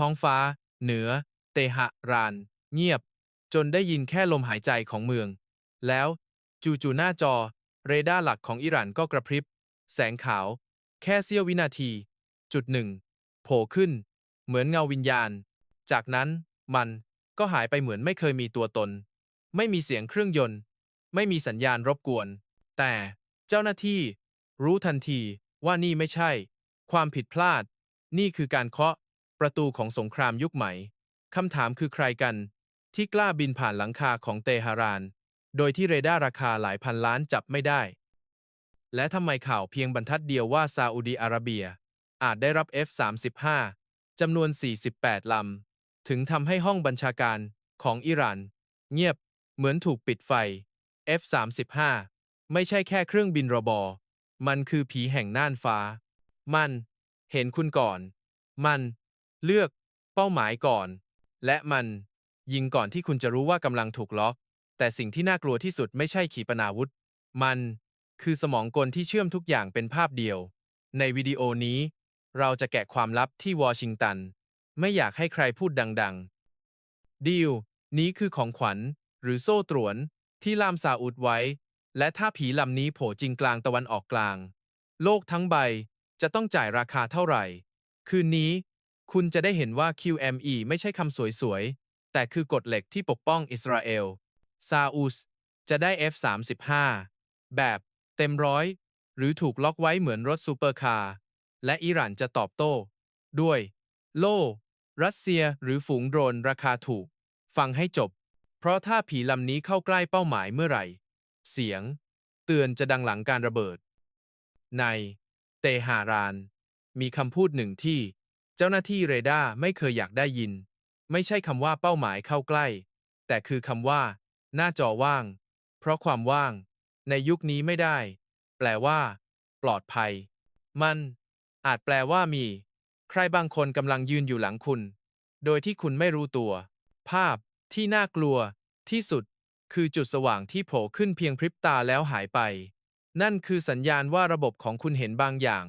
ท้องฟ้า เหนือ เตหะราน เงียบ จนได้ยินแค่ลมหายใจของเมือง แล้ว จู่ๆหน้าจอ เรดาร์หลักของอิหร่านก็กระพริบ แสงขาว แค่เสี้ยววินาที จุดหนึ่งโผล่ขึ้น เหมือนเงาวิญญาณ จากนั้นมันก็หายไปเหมือนไม่เคยมีตัวตน ไม่มีเสียงเครื่องยนต์ ไม่มีสัญญาณรบกวน แต่เจ้าหน้าที่ รู้ทันทีว่านี่ไม่ใช่ ความผิดพลาด นี่คือการเคาะ ประตูของสงครามยุคใหม่ คำถามคือใครกัน ที่กล้าบินผ่านหลังคาของเตหะราน โดยที่เรดาร์ราคาหลายพันล้านจับไม่ได้ และทำไมข่าวเพียงบรรทัดเดียวว่าซาอุดีอาระเบีย อาจได้รับ F-35 จำนวน 48 ลำ ถึงทำให้ห้องบัญชาการของอิหร่าน เงียบเหมือนถูกปิดไฟ F-35 ไม่ใช่แค่เครื่องบินรบอ มันคือผีแห่งน่านฟ้า มัน เห็นคุณก่อน มัน เลือก เป้าหมายก่อน และมัน ยิงก่อนที่คุณจะรู้ว่ากำลังถูกล็อก แต่สิ่งที่น่ากลัวที่สุดไม่ใช่ขีปนาวุธ มัน คือสมองกลที่เชื่อมทุกอย่างเป็นภาพเดียว ในวิดีโอนี้ เราจะแกะความลับที่วอชิงตัน ไม่อยากให้ใครพูดดัง ๆ ดีลนี้คือของขวัญ หรือโซ่ตรวน ที่ล่ามซาอุดไว้ และถ้าผีลำนี้โผล่จริงกลางตะวันออกกลาง โลกทั้งใบจะต้องจ่ายราคาเท่าไหร่ คืนนี้ คุณจะได้เห็นว่า QME ไม่ใช่คำสวยๆ แต่คือกฎเหล็กที่ปกป้องอิสราเอล ซาอุสจะได้ F-35 แบบเต็มร้อย หรือถูกล็อกไว้เหมือนรถซูเปอร์คาร์ และอิหร่านจะตอบโต้ ด้วย โล่ รัสเซียหรือฝูงโดรนราคาถูก ฟังให้จบ เพราะถ้าผีลำนี้เข้าใกล้เป้าหมายเมื่อไหร่ เสียง เตือนจะดังหลังการระเบิด ใน เตหะราน มีคำพูดหนึ่งที่ เจ้าหน้าที่เรดาร์ไม่เคยอยากได้ยิน ไม่ใช่คำว่าเป้าหมายเข้าใกล้ แต่คือคำว่า หน้าจอว่าง เพราะความว่าง ในยุคนี้ไม่ได้ แปลว่า ปลอดภัย มัน อาจแปลว่ามี ใครบางคนกำลังยืนอยู่หลังคุณ โดยที่คุณไม่รู้ตัว ภาพที่น่ากลัว ที่สุด คือจุดสว่างที่โผล่ขึ้นเพียงพริบตาแล้วหายไป นั่นคือสัญญาณว่าระบบของคุณเห็นบางอย่าง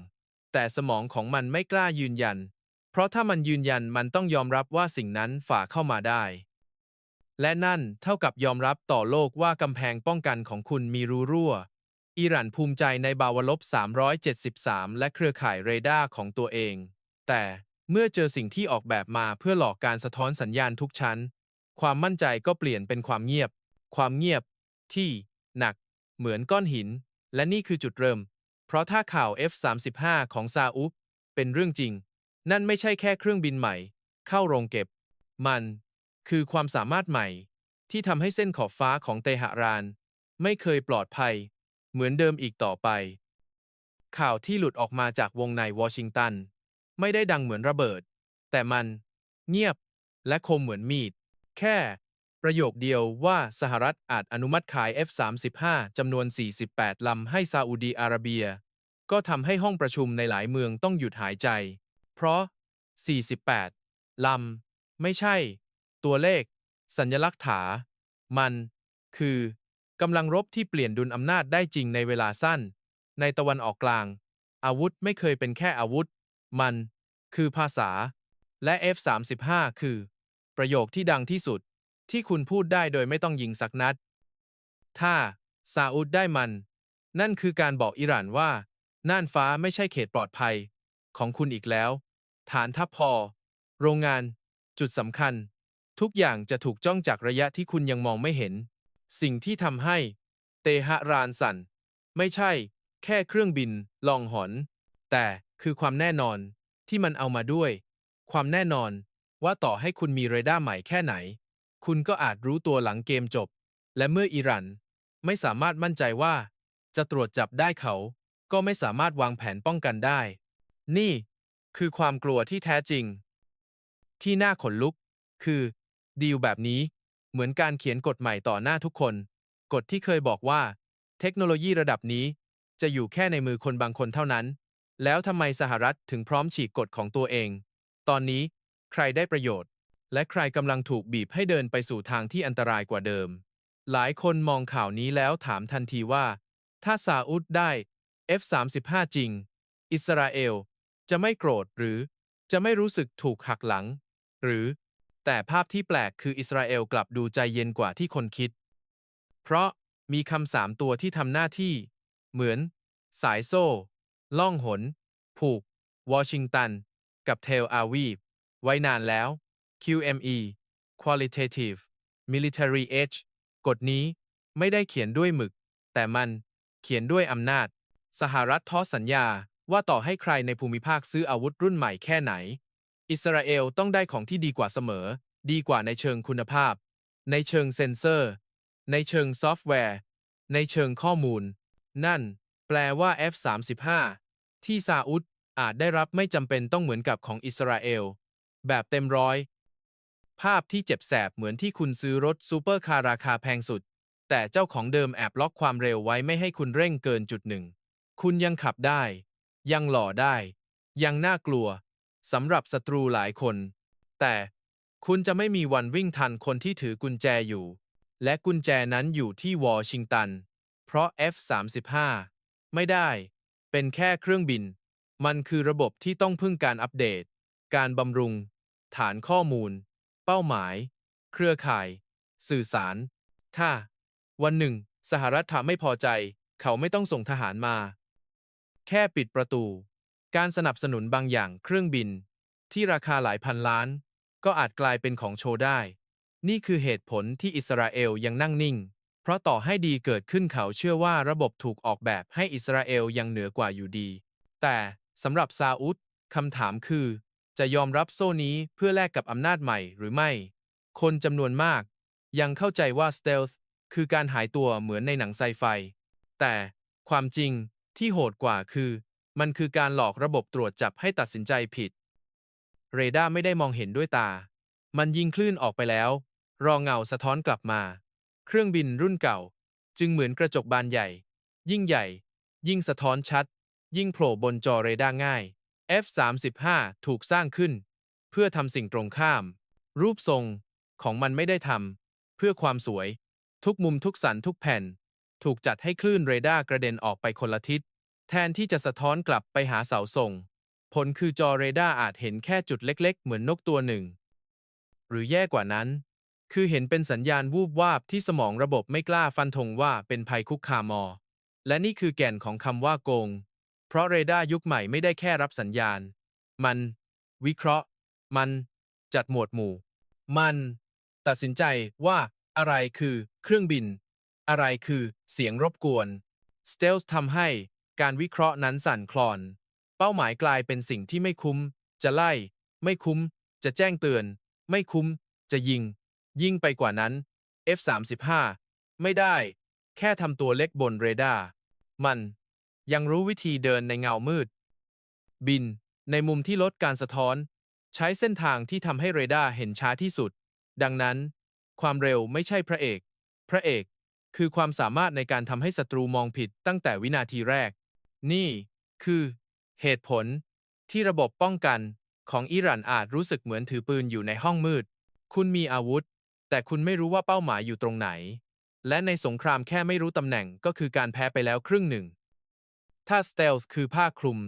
แต่สมองของมันไม่กล้ายืนยัน เพราะถ้ามันยืนยันมันต้องยอมรับว่าสิ่งนั้นฝ่าเข้ามาได้ และนั่นเท่ากับยอมรับต่อโลกว่ากำแพงป้องกันของคุณมีรูรั่ว อิหร่านภูมิใจในบาวลบ 373 และเครือข่ายเรดาร์ของตัวเอง แต่เมื่อเจอสิ่งที่ออกแบบมาเพื่อหลอกการสะท้อนสัญญาณทุกชั้น ความมั่นใจก็เปลี่ยนเป็นความเงียบ ความเงียบ ที่ หนัก เหมือนก้อนหิน และนี่คือจุดเริ่ม เพราะถ้าข่าว F-35 ของซาอุดเป็นเรื่องจริง นั่นไม่ใช่แค่เครื่องบินใหม่ เข้าโรงเก็บ มัน คือความสามารถใหม่ ที่ทำให้เส้นขอบฟ้าของเตหะราน ไม่เคยปลอดภัย เหมือนเดิมอีกต่อไป ข่าวที่หลุดออกมาจากวงในวอชิงตัน ไม่ได้ดังเหมือนระเบิด แต่มัน เงียบและคมเหมือนมีด แค่ ประโยคเดียวว่าสหรัฐอาจอนุมัติขาย F-35 จำนวน 48 ลำให้ซาอุดีอาระเบีย ก็ทำให้ห้องประชุมในหลายเมืองต้องหยุดหายใจ เพราะ 48 ลำ ไม่ใช่ ตัวเลข สัญลักษณ์ถา มัน คือกำลังรบที่เปลี่ยนดุลอำนาจได้จริงในเวลาสั้น ในตะวันออกกลาง อาวุธไม่เคยเป็นแค่อาวุธ มัน คือภาษา และ F-35 คือ ประโยคที่ดังที่สุด ที่คุณพูดได้โดยไม่ต้องยิงสักนัด ถ้าซาอุดได้มัน นั่นคือการบอกอิหร่านว่า น่านฟ้าไม่ใช่เขตปลอดภัย ของคุณอีกแล้ว ฐานทัพพอ โรงงาน จุดสำคัญ ทุกอย่างจะถูกจ้องจากระยะที่คุณยังมองไม่เห็น สิ่งที่ทำให้ เตหะรานสั่น ไม่ใช่ แค่เครื่องบิน ลองหอน แต่คือความแน่นอนที่มันเอามาด้วย ความแน่นอนว่าต่อให้คุณมีเรดาร์ใหม่แค่ไหน คุณก็อาจรู้ตัวหลังเกมจบ และเมื่ออิหรันไม่สามารถมั่นใจว่า จะตรวจจับได้เขา ก็ไม่สามารถวางแผนป้องกันได้ นี่ คือความกลัวที่แท้จริง ที่น่าขนลุก คือดีลแบบนี้ เหมือนการเขียนกฎใหม่ต่อหน้าทุกคน กฎที่เคยบอกว่า เทคโนโลยีระดับนี้ จะอยู่แค่ในมือคนบางคนเท่านั้น แล้วทำไมสหรัฐถึงพร้อมฉีกกฎของตัวเอง ตอนนี้ใครได้ประโยชน์ และใครกำลังถูกบีบให้เดินไปสู่ทางที่อันตรายกว่าเดิม หลายคนมองข่าวนี้แล้วถามทันทีว่า ถ้าซาอุดได้ F-35 จริง อิสราเอล จะไม่โกรธหรือจะไม่รู้สึกถูกหักหลัง หรือ แต่ภาพที่แปลกคืออิสราเอลกลับดูใจเย็นกว่าที่คนคิด เพราะมีคำสามตัวที่ทำหน้าที่ เหมือน สายโซ่ ล่องหน ผูก วอชิงตัน กับเทลอาวีฟไว้นานแล้ว QME Qualitative Military Edge กฎนี้ไม่ได้เขียนด้วยหมึก แต่มันเขียนด้วยอำนาจ สหรัฐทอสัญญา ว่าต่อให้ใครในภูมิภาคซื้ออาวุธรุ่นใหม่แค่ไหน อิสราเอลต้องได้ของที่ดีกว่าเสมอ ดีกว่าในเชิงคุณภาพ ในเชิงเซ็นเซอร์ ในเชิงซอฟต์แวร์ ในเชิงข้อมูล นั่น แปลว่า F-35 ที่ซาอุดอาจได้รับไม่จำเป็นต้องเหมือนกับของอิสราเอล แบบเต็มร้อย ภาพที่เจ็บแสบเหมือนที่คุณซื้อรถซูเปอร์คาร์ราคาแพงสุด แต่เจ้าของเดิมแอบล็อกความเร็วไว้ไม่ให้คุณเร่งเกินจุดหนึ่ง คุณยังขับได้ ยังหล่อได้ ยังน่ากลัวสำหรับศัตรูหลายคน แต่คุณจะไม่มีวันวิ่งทันคนที่ถือกุญแจอยู่ และกุญแจนั้นอยู่ที่วอชิงตัน เพราะ F-35 ไม่ได้ เป็นแค่เครื่องบิน มันคือระบบที่ต้องพึ่งการอัปเดต การบำรุง ฐานข้อมูล เป้าหมาย เครือข่าย สื่อสาร ถ้า วันหนึ่ง สหรัฐไม่พอใจ เขาไม่ต้องส่งทหารมา แค่ปิดประตู การสนับสนุนบางอย่างเครื่องบิน ที่ราคาหลายพันล้าน ก็อาจกลายเป็นของโชว์ได้ นี่คือเหตุผลที่อิสราเอลยังนั่งนิ่ง เพราะต่อให้ดีเกิดขึ้นเขาเชื่อว่าระบบถูกออกแบบให้อิสราเอลยังเหนือกว่าอยู่ดี แต่สำหรับซาอุดคำถามคือ จะยอมรับโซ่นี้เพื่อแลกกับอำนาจใหม่หรือไม่ คนจำนวนมาก ยังเข้าใจว่าสเตล t ์คือการหายตัวเหมือนในหนังไซไฟ แต่ความจริง ที่โหดกว่าคือ มันคือการหลอกระบบตรวจจับให้ตัดสินใจผิด เรดาร์ไม่ได้มองเห็นด้วยตา มันยิงคลื่นออกไปแล้ว รอเงาสะท้อนกลับมา เครื่องบินรุ่นเก่า จึงเหมือนกระจกบานใหญ่ ยิ่งใหญ่ ยิ่งสะท้อนชัด ยิ่งโผล่บนจอเรดาร์ง่าย F-35 ถูกสร้างขึ้น เพื่อทำสิ่งตรงข้าม รูปทรงของมันไม่ได้ทำเพื่อความสวย ทุกมุมทุกสันทุกแผ่น ถูกจัดให้คลื่นเรดาร์กระเด็นออกไปคนละทิศ แทนที่จะสะท้อนกลับไปหาเสาส่ง ผลคือจอเรดาร์อาจเห็นแค่จุดเล็กๆ เหมือนนกตัวหนึ่ง หรือแย่กว่านั้น คือเห็นเป็นสัญญาณวูบวาบที่สมองระบบไม่กล้าฟันธงว่าเป็นภัยคุกคามอ และนี่คือแก่นของคำว่าโกง เพราะเรดาร์ยุคใหม่ไม่ได้แค่รับสัญญาณ มัน วิเคราะห์ มัน จัดหมวดหมู่ มัน ตัดสินใจว่าอะไรคือเครื่องบิน อะไรคือเสียงรบกวนสเตลส์ทำให้การวิเคราะห์นั้นสั่นคลอน เป้าหมายกลายเป็นสิ่งที่ไม่คุ้ม จะไล่ ไม่คุ้ม จะแจ้งเตือน ไม่คุ้ม จะยิง ยิ่งไปกว่านั้น F-35 ไม่ได้ แค่ทำตัวเล็กบนเรดาร์ มัน ยังรู้วิธีเดินในเงามืด บิน ในมุมที่ลดการสะท้อน ใช้เส้นทางที่ทำให้เรดาร์เห็นช้าที่สุด ดังนั้น ความเร็วไม่ใช่พระเอก พระเอก คือความสามารถในการทำให้ศัตรูมองผิดตั้งแต่วินาทีแรก นี่ คือ เหตุผล ที่ระบบป้องกันของอิหร่านอาจรู้สึกเหมือนถือปืนอยู่ในห้องมืด คุณมีอาวุธ แต่คุณไม่รู้ว่าเป้าหมายอยู่ตรงไหน และในสงครามแค่ไม่รู้ตำแหน่งก็คือการแพ้ไปแล้วครึ่งหนึ่ง ถ้าสเตล t ์คือผ้าคลุม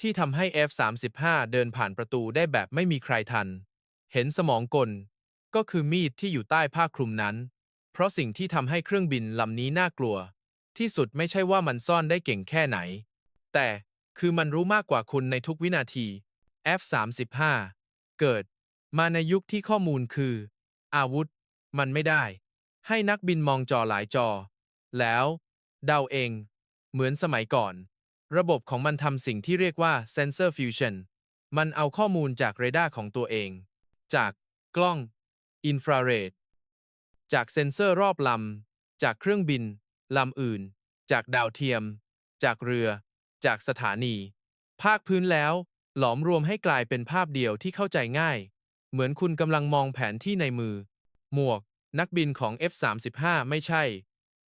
ที่ทำให้ F-35 เดินผ่านประตูได้แบบไม่มีใครทัน เห็นสมองกล ก็คือมีดที่อยู่ใต้ผ้าคลุมนั้น เพราะสิ่งที่ทำให้เครื่องบินลำนี้น่ากลัว ที่สุดไม่ใช่ว่ามันซ่อนได้เก่งแค่ไหน แต่คือมันรู้มากกว่าคุณในทุกวินาที F-35 เกิด มาในยุคที่ข้อมูลคือ อาวุธ มันไม่ได้ ให้นักบินมองจอหลายจอ แล้วเดาเอง เหมือนสมัยก่อน ระบบของมันทำสิ่งที่เรียกว่า sensor fusion มันเอาข้อมูลจากเรดาร์ของตัวเอง จากกล้อง อินฟราเรด จากเซ็นเซอร์รอบลำ จากเครื่องบิน ลำอื่น จากดาวเทียม จากเรือ จากสถานี ภาคพื้นแล้ว หลอมรวมให้กลายเป็นภาพเดียวที่เข้าใจง่าย เหมือนคุณกำลังมองแผนที่ในมือ หมวก นักบินของ F-35 ไม่ใช่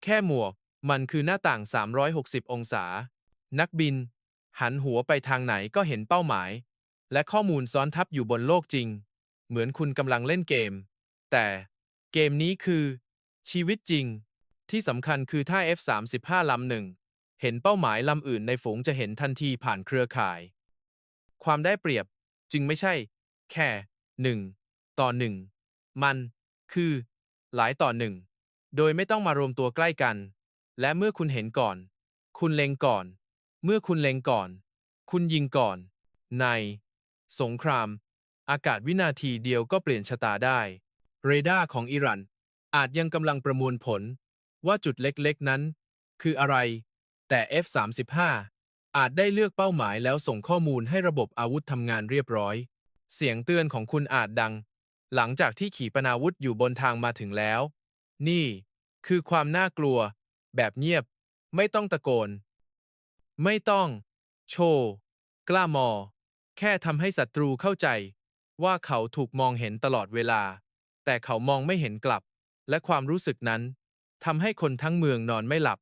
แค่หมวก มันคือหน้าต่าง 360 องศา นักบิน หันหัวไปทางไหนก็เห็นเป้าหมาย และข้อมูลซ้อนทับอยู่บนโลกจริง เหมือนคุณกำลังเล่นเกม แต่ เกมนี้คือ ชีวิตจริง ที่สำคัญคือถ้า F-35 ลำหนึ่ง เห็นเป้าหมายลำอื่นในฝูงจะเห็นทันทีผ่านเครือข่าย ความได้เปรียบจึงไม่ใช่ แค่หนึ่งต่อหนึ่งมัน คือ หลายต่อหนึ่งโดยไม่ต้องมารวมตัวใกล้กัน และเมื่อคุณเห็นก่อน คุณเล็งก่อน เมื่อคุณเล็งก่อน คุณยิงก่อน ใน สงคราม อากาศวินาทีเดียวก็เปลี่ยนชะตาได้ เรดาร์ของอิหรันอาจยังกำลังประมวลผลว่าจุดเล็กๆนั้น คืออะไร แต่ F-35 อาจได้เลือกเป้าหมายแล้วส่งข้อมูลให้ระบบอาวุธทำงานเรียบร้อย เสียงเตือนของคุณอาจดัง หลังจากที่ขีปนาวุธอยู่บนทางมาถึงแล้ว นี่ คือความน่ากลัว แบบเงียบ ไม่ต้องตะโกน ไม่ต้อง โชว์กล้ามอ แค่ทำให้ศัตรูเข้าใจ ว่าเขาถูกมองเห็นตลอดเวลา แต่เขามองไม่เห็นกลับ และความรู้สึกนั้นทำให้คนทั้งเมืองนอนไม่หลับ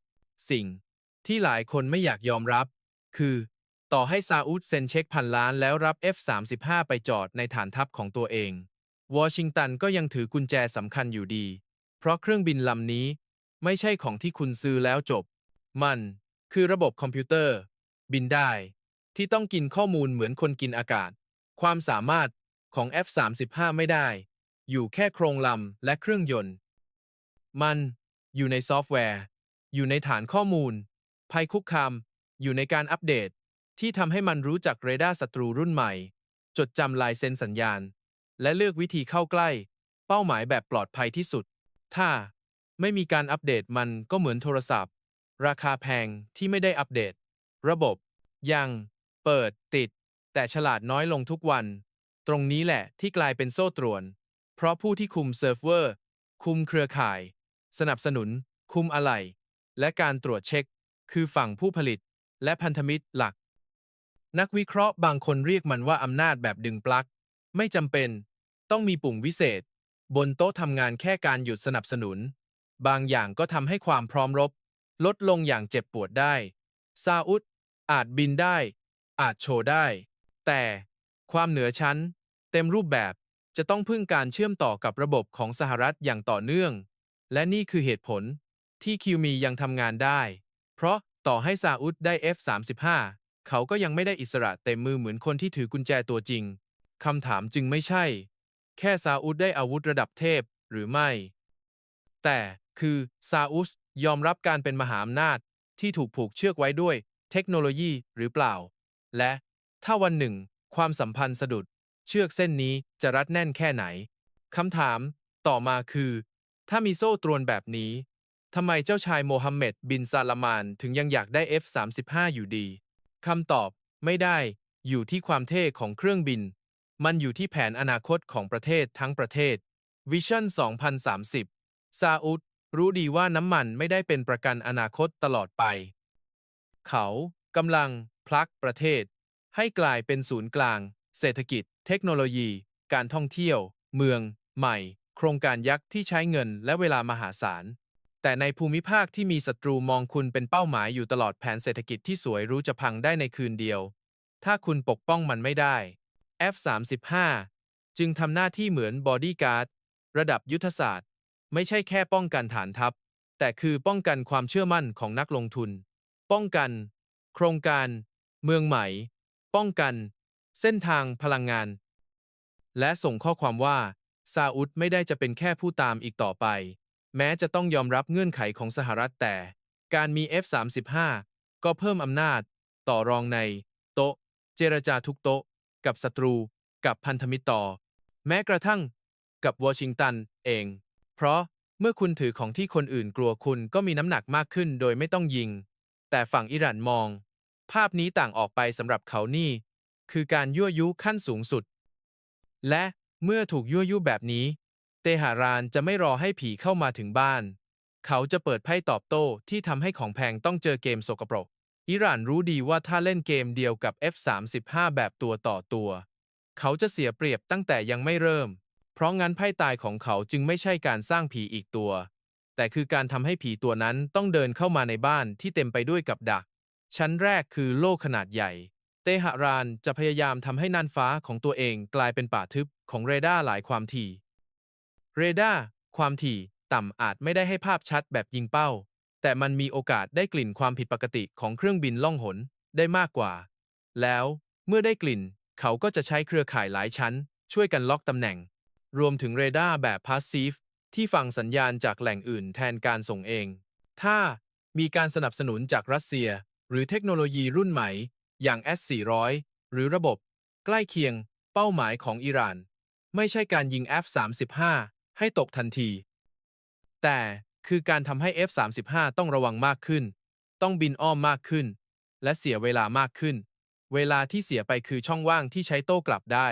สิ่งที่หลายคนไม่อยากยอมรับ คือ ต่อให้ซาอุดเซ็นเช็คพันล้านแล้วรับ F-35 ไปจอดในฐานทัพของตัวเอง วอชิงตันก็ยังถือกุญแจสำคัญอยู่ดี เพราะเครื่องบินลำนี้ไม่ใช่ของที่คุณซื้อแล้วจบ มันคือระบบคอมพิวเตอร์ บินได้ ที่ต้องกินข้อมูลเหมือนคนกินอากาศ ความสามารถของ F-35 ไม่ได้ อยู่แค่โครงลำและเครื่องยนต์ มัน อยู่ในซอฟต์แวร์ อยู่ในฐานข้อมูล ภัยคุกคาม อยู่ในการอัปเดต ที่ทำให้มันรู้จักเรดาร์ศัตรูรุ่นใหม่ จดจำลายเซ็นสัญญาณ และเลือกวิธีเข้าใกล้ เป้าหมายแบบปลอดภัยที่สุด ถ้าไม่มีการอัปเดตมันก็เหมือนโทรศัพท์ ราคาแพงที่ไม่ได้อัปเดต ระบบ ยัง เปิดติด แต่ฉลาดน้อยลงทุกวัน ตรงนี้แหละที่กลายเป็นโซ่ตรวน เพราะผู้ที่คุมเซิร์ฟเวอร์ คุมเครือข่าย สนับสนุน คุมอะไหล่ และการตรวจเช็ค คือฝั่งผู้ผลิต และพันธมิตรหลัก นักวิเคราะห์บางคนเรียกมันว่าอำนาจแบบดึงปลั๊ก ไม่จำเป็น ต้องมีปุ่มวิเศษ บนโต๊ะทำงานแค่การหยุดสนับสนุน บางอย่างก็ทำให้ความพร้อมรบ ลดลงอย่างเจ็บปวดได้ซาอุดอาจบินได้ อาจโชว์ได้ แต่ความเหนือชั้น เต็มรูปแบบ จะต้องพึ่งการเชื่อมต่อกับระบบของสหรัฐอย่างต่อเนื่อง และนี่คือเหตุผลที่คิวมียังทำงานได้ เพราะต่อให้ซาอุดได้ F-35 เขาก็ยังไม่ได้อิสระเต็มมือเหมือนคนที่ถือกุญแจตัวจริง คำถามจึงไม่ใช่ แค่ซาอุดได้อาวุธระดับเทพหรือไม่ แต่คือซาอุสยอมรับการเป็นมหาอำนาจที่ถูกผูกเชือกไว้ด้วยเทคโนโลยีหรือเปล่า และถ้าวันหนึ่ง ความสัมพันธ์สะดุด เชือกเส้นนี้จะรัดแน่นแค่ไหน คำถามต่อมาคือ ถ้ามีโซ่ตรวนแบบนี้ทำไมเจ้าชายโมฮัมเหม็ดบินซาลามานถึงยังอยากได้ F-35 อยู่ดีคำตอบไม่ได้ อยู่ที่ความเท่ของเครื่องบิน มันอยู่ที่แผนอนาคตของประเทศทั้งประเทศ Vision 2030 ซาอุดรู้ดีว่าน้ำมันไม่ได้เป็นประกันอนาคตตลอดไป เขากำลังพลักประเทศ ให้กลายเป็นศูนย์กลาง เศรษฐกิจ เทคโนโลยี การท่องเที่ยว เมือง ใหม่ โครงการยักษ์ที่ใช้เงินและเวลามหาศาล แต่ในภูมิภาคที่มีศัตรูมองคุณเป็นเป้าหมายอยู่ตลอดแผนเศรษฐกิจที่สวยรู้จะพังได้ในคืนเดียว ถ้าคุณปกป้องมันไม่ได้ F-35 จึงทำหน้าที่เหมือนบอดี้การ์ดระดับยุทธศาสตร์ ไม่ใช่แค่ป้องกันฐานทัพ แต่คือป้องกันความเชื่อมั่นของนักลงทุน ป้องกัน โครงการ เมืองใหม่ ป้องกัน เส้นทางพลังงาน และส่งข้อความว่า ซาอุดไม่ได้จะเป็นแค่ผู้ตามอีกต่อไป แม้จะต้องยอมรับเงื่อนไขของสหรัฐแต่ การมี F-35 ก็เพิ่มอำนาจ ต่อรองใน โต๊ะ เจรจาทุกโต๊ะ กับศัตรู กับพันธมิตรต่อ แม้กระทั่ง กับวอชิงตันเอง เพราะเมื่อคุณถือของที่คนอื่นกลัวคุณก็มีน้ำหนักมากขึ้นโดยไม่ต้องยิง แต่ฝั่งอิหร่านมอง ภาพนี้ต่างออกไปสำหรับเขานี่ คือการยั่วยุขั้นสูงสุด และเมื่อถูกยั่วยุแบบนี้ เตหะรานจะไม่รอให้ผีเข้ามาถึงบ้าน เขาจะเปิดไพ่ตอบโต้ที่ทำให้ของแพงต้องเจอเกมสกปรก อิหร่านรู้ดีว่าถ้าเล่นเกมเดียวกับ F35 แบบตัวต่อตัว เขาจะเสียเปรียบตั้งแต่ยังไม่เริ่ม เพราะงั้นไพ่ตายของเขาจึงไม่ใช่การสร้างผีอีกตัว แต่คือการทำให้ผีตัวนั้นต้องเดินเข้ามาในบ้านที่เต็มไปด้วยกับดัก ชั้นแรกคือโลกขนาดใหญ่ เตหะรานจะพยายามทำให้น่านฟ้าของตัวเองกลายเป็นป่าทึบของเรดาร์หลายความถี่เรดาร์ความถี่ต่ำอาจไม่ได้ให้ภาพชัดแบบยิงเป้า แต่มันมีโอกาสได้กลิ่นความผิดปกติของเครื่องบินล่องหนได้มากกว่า แล้วเมื่อได้กลิ่น เขาก็จะใช้เครือข่ายหลายชั้น ช่วยกันล็อกตำแหน่ง รวมถึงเรดาร์แบบพาสซีฟที่ฟังสัญญาณจากแหล่งอื่นแทนการส่งเอง ถ้ามีการสนับสนุนจากรัสเซีย หรือเทคโนโลยีรุ่นใหม่ อย่าง S400 หรือระบบ ใกล้เคียง เป้าหมายของอิหร่าน ไม่ใช่การยิง F-35 ให้ตกทันที แต่คือการทำให้ F-35 ต้องระวังมากขึ้น ต้องบินอ้อมมากขึ้น และเสียเวลามากขึ้น เวลาที่เสียไปคือช่องว่างที่ใช้โต้กลับได้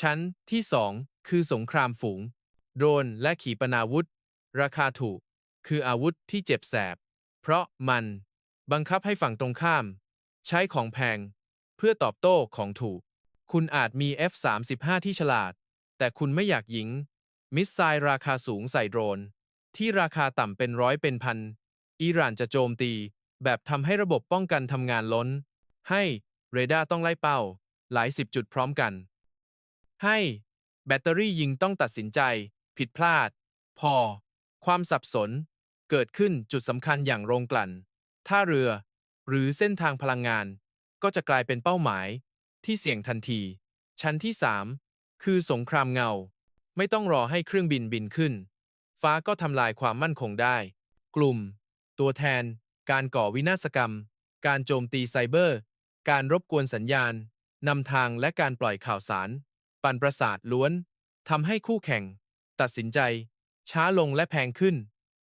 ชั้นที่ 2 คือสงครามฝูง โดรนและขีปนาวุธ ราคาถูก คืออาวุธที่เจ็บแสบ เพราะมันบังคับให้ฝั่งตรงข้าม ใช้ของแพง เพื่อตอบโต้ของถูก คุณอาจมี F-35 ที่ฉลาด แต่คุณไม่อยากยิง มิสไซล์ราคาสูงใส่โดรน ที่ราคาต่ำเป็นร้อยเป็นพัน อิหร่านจะโจมตี แบบทำให้ระบบป้องกันทำงานล้น ให้เรดาร์ต้องไล่เป้า หลายสิบจุดพร้อมกัน ให้ แบตเตอรี่ยิงต้องตัดสินใจ ผิดพลาด พอ ความสับสน เกิดขึ้นจุดสำคัญอย่างโรงกลั่นท่าเรือ หรือเส้นทางพลังงาน ก็จะกลายเป็นเป้าหมาย ที่เสี่ยงทันที ชั้นที่ 3 คือสงครามเงา ไม่ต้องรอให้เครื่องบินบินขึ้น ฟ้าก็ทำลายความมั่นคงได้ กลุ่ม ตัวแทน การก่อวินาศกรรม การโจมตีไซเบอร์ การรบกวนสัญญาณนำทางและการปล่อยข่าวสาร ปั่นประสาทล้วนทำให้คู่แข่ง ตัดสินใจ ช้าลงและแพงขึ้น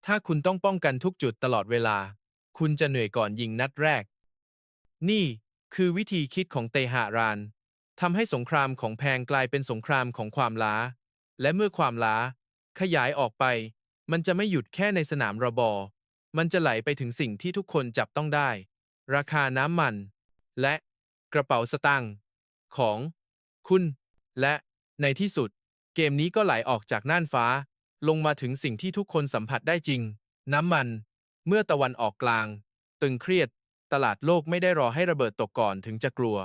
ถ้าคุณต้องป้องกันทุกจุดตลอดเวลา คุณจะเหนื่อยก่อนยิงนัดแรก นี่คือวิธีคิดของเตหะรานทำให้สงครามของแพงกลายเป็นสงครามของความล้า และเมื่อความล้า ขยายออกไป มันจะไม่หยุดแค่ในสนามระบอ มันจะไหลไปถึงสิ่งที่ทุกคนจับต้องได้ ราคาน้ำมัน และกระเป๋าสตางค์ของคุณ และในที่สุด เกมนี้ก็ไหลออกจากน่านฟ้า ลงมาถึงสิ่งที่ทุกคนสัมผัสได้จริง น้ำมัน เมื่อตะวันออกกลาง ตึงเครียด ตลาดโลกไม่ได้รอให้ระเบิดตกก่อนถึงจะกลัว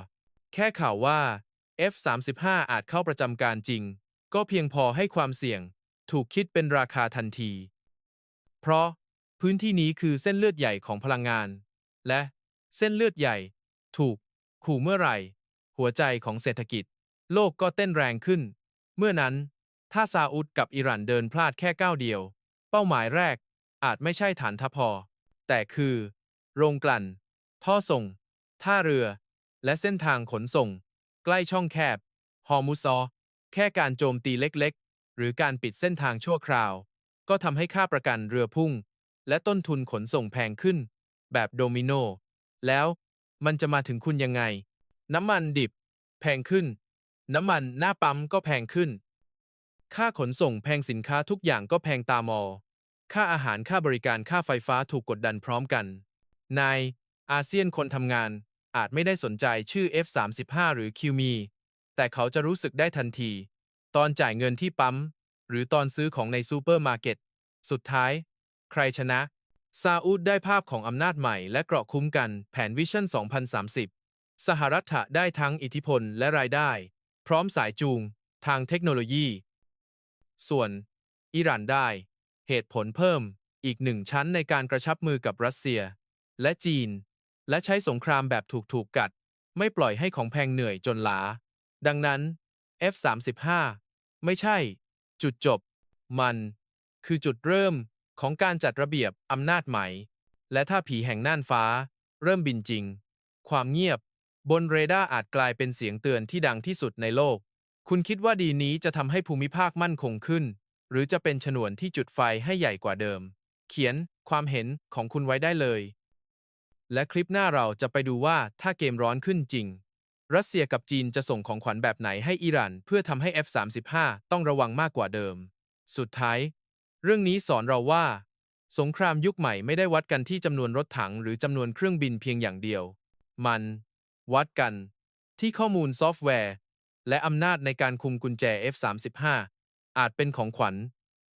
แค่ข่าวว่า F-35 อาจเข้าประจำการจริง ก็เพียงพอให้ความเสี่ยง ถูกคิดเป็นราคาทันที เพราะพื้นที่นี้คือเส้นเลือดใหญ่ของพลังงาน และเส้นเลือดใหญ่ ถูก ขู่เมื่อไหร่ หัวใจของเศรษฐกิจ โลกก็เต้นแรงขึ้น เมื่อนั้น ถ้าซาอุดกับอิหร่านเดินพลาดแค่ก้าวเดียว เป้าหมายแรก อาจไม่ใช่ฐานทัพพอ แต่คือ โรงกลั่น ท่อส่ง ท่าเรือ และเส้นทางขนส่ง ใกล้ช่องแคบ ฮอร์มุซอ แค่การโจมตีเล็กๆ หรือการปิดเส้นทางชั่วคราว ก็ทำให้ค่าประกันเรือพุ่ง และต้นทุนขนส่งแพงขึ้น แบบโดมิโน แล้วมันจะมาถึงคุณยังไง น้ำมันดิบ แพงขึ้น น้ำมันหน้าปั๊มก็แพงขึ้น ค่าขนส่งแพงสินค้าทุกอย่างก็แพงตามอ ค่าอาหารค่าบริการค่าไฟฟ้าถูกกดดันพร้อมกันในอาเซียนคนทำงาน อาจไม่ได้สนใจชื่อ F35 หรือ QME แต่เขาจะรู้สึกได้ทันที ตอนจ่ายเงินที่ปั๊ม หรือตอนซื้อของในซูเปอร์มาร์เก็ต สุดท้าย ใครชนะ ซาอุดได้ภาพของอำนาจใหม่และเกราะคุ้มกันแผนวิชั่น 2030 สหรัฐได้ทั้งอิทธิพลและรายได้ พร้อมสายจูง ทางเทคโนโลยี ส่วน อิหร่านได้ เหตุผลเพิ่มอีกหนึ่งชั้นในการกระชับมือกับรัสเซีย และจีน และใช้สงครามแบบถูกๆกัด ไม่ปล่อยให้ของแพงเหนื่อยจนหลา ดังนั้น F35 ไม่ใช่ จุดจบ มัน คือจุดเริ่มของการจัดระเบียบอำนาจใหม่ และถ้าผีแห่งน่านฟ้า เริ่มบินจริง ความเงียบบนเรดาร์อาจกลายเป็นเสียงเตือนที่ดังที่สุดในโลก คุณคิดว่าดีนี้จะทำให้ภูมิภาคมั่นคงขึ้น หรือจะเป็นฉนวนที่จุดไฟให้ใหญ่กว่าเดิม เขียนความเห็นของคุณไว้ได้เลย และคลิปหน้าเราจะไปดูว่าถ้าเกมร้อนขึ้นจริง รัสเซียกับจีนจะส่งของขวัญแบบไหนให้อิหร่าน เพื่อทำให้ F35 ต้องระวังมากกว่าเดิม สุดท้าย เรื่องนี้สอนเราว่า สงครามยุคใหม่ไม่ได้วัดกันที่จำนวนรถถังหรือจำนวนเครื่องบินเพียงอย่างเดียว มัน วัดกัน ที่ข้อมูลซอฟต์แวร์ และอำนาจในการคุมกุญแจ F35 อาจเป็นของขวัญ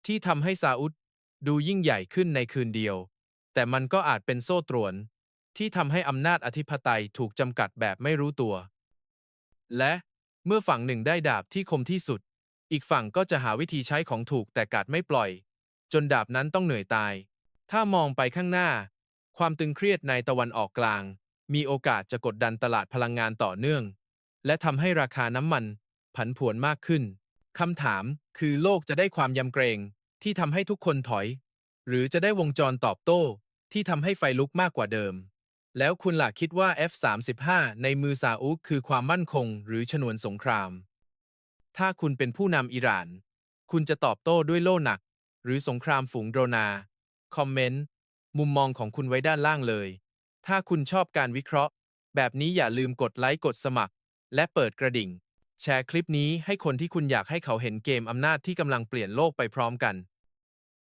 ที่ทำให้ซาอุดดูยิ่งใหญ่ขึ้นในคืนเดียว แต่มันก็อาจเป็นโซ่ตรวน ที่ทำให้อำนาจอธิปไตยถูกจำกัดแบบไม่รู้ตัว และเมื่อฝั่งหนึ่งได้ดาบที่คมที่สุด อีกฝั่งก็จะหาวิธีใช้ของถูกแต่กัดไม่ปล่อย จนดาบนั้นต้องเหนื่อยตาย ถ้ามองไปข้างหน้า ความตึงเครียดในตะวันออกกลาง มีโอกาสจะกดดันตลาดพลังงานต่อเนื่อง และทำให้ราคาน้ำมัน ผันผวนมากขึ้น คำถามคือโลกจะได้ความยำเกรงที่ทำให้ทุกคนถอย หรือจะได้วงจรตอบโต้ ที่ทำให้ไฟลุกมากกว่าเดิม แล้วคุณล่ะคิดว่า F-35 ในมือซาอุคือความมั่นคงหรือชนวนสงคราม ถ้าคุณเป็นผู้นำอิหร่าน คุณจะตอบโต้ด้วยโล่หนัก หรือสงครามฝูงโดรนา คอมเมนต์ มุมมองของคุณไว้ด้านล่างเลย ถ้าคุณชอบการวิเคราะห์ แบบนี้อย่าลืมกดไลค์กดสมัคร และเปิดกระดิ่ง แชร์คลิปนี้ให้คนที่คุณอยากให้เขาเห็นเกมอำนาจที่กำลังเปลี่ยนโลกไปพร้อมกัน